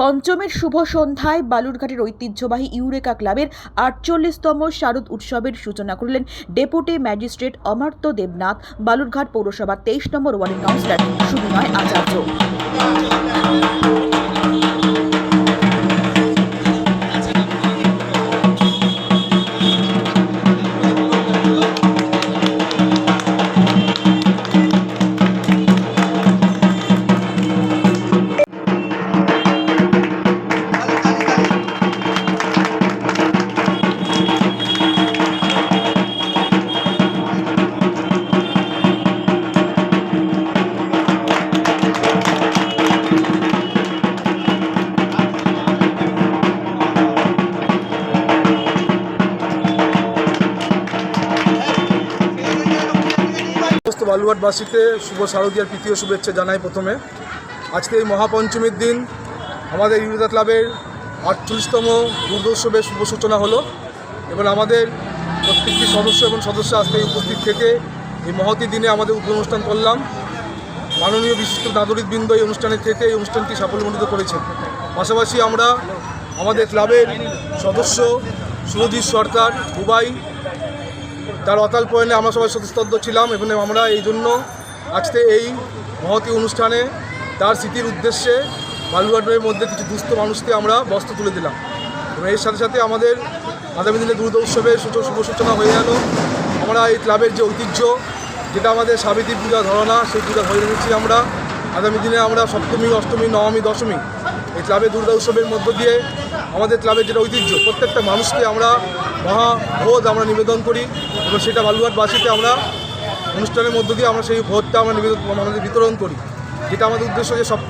পঞ্চমের শুভ সন্ধ্যায় বালুরঘাটের ঐতিহ্যবাহী ইউরেকা ক্লাবের আটচল্লিশতম শারদ উৎসবের সূচনা করলেন ডেপুটি ম্যাজিস্ট্রেট অমার্ত দেবনাথ, বালুরঘাট পৌরসভার তেইশ নম্বর ওয়ার্ডের কাউন্সিলর সুবিনয় আচার্য। বালুঘাটবাসীকে শুভ শারদীয়ার তৃতীয় শুভেচ্ছা জানাই প্রথমে। আজকে এই মহাপঞ্চমীর দিন আমাদের ইউরোদা ক্লাবের আটচল্লিশতম দুর্গোৎসবের শুভ সূচনা হলো এবং আমাদের প্রত্যেকটি সদস্য এবং সদস্য আজকে উপস্থিত থেকে এই মহতি দিনে আমাদের অনুষ্ঠান করলাম। মাননীয় বিশিষ্ট নাগরিকবৃন্দ এই অনুষ্ঠানের থেকে এই অনুষ্ঠানটি সাফল্যমণ্ডিত করেছেন। পাশাপাশি আমরা আমাদের ক্লাবের সদস্য সুরজিৎ সরকার, দুবাই তার অকাল পয়নে আমরা সবাই সতস্তব্ধ ছিলাম এবং আমরা এই জন্য আজকে এই মহতি অনুষ্ঠানে তার স্মৃতির উদ্দেশ্যে বালুঘাটের মধ্যে কিছু দুস্থ মানুষকে আমরা বস্ত্র তুলে দিলাম। এবং এর সাথে সাথে আমাদের আগামী দিনে দুর্গা উৎসবের শুভ সূচনা হয়ে গেল। আমরা এই ক্লাবের যে ঐতিহ্য, যেটা আমাদের সাবিত্রী পূজা ধরনা সেই পূজা ধরে রেখেছি আমরা। আগামী দিনে আমরা সপ্তমী, অষ্টমী, নবমী, দশমী এই ক্লাবের দুর্গা উৎসবের মধ্য দিয়ে আমাদের ক্লাবের যেটা ঐতিহ্য, প্রত্যেকটা মানুষকে আমরা মহাভোজ আমরা নিবেদন করি। এবং সেটা বালুঘাটবাসীকে আমরা অনুষ্ঠানের মধ্য দিয়ে আমরা সেই ভোটটা আমরা নিবেদন আমাদের বিতরণ করি। যেটা আমাদের উদ্দেশ্য যে সপ্তমী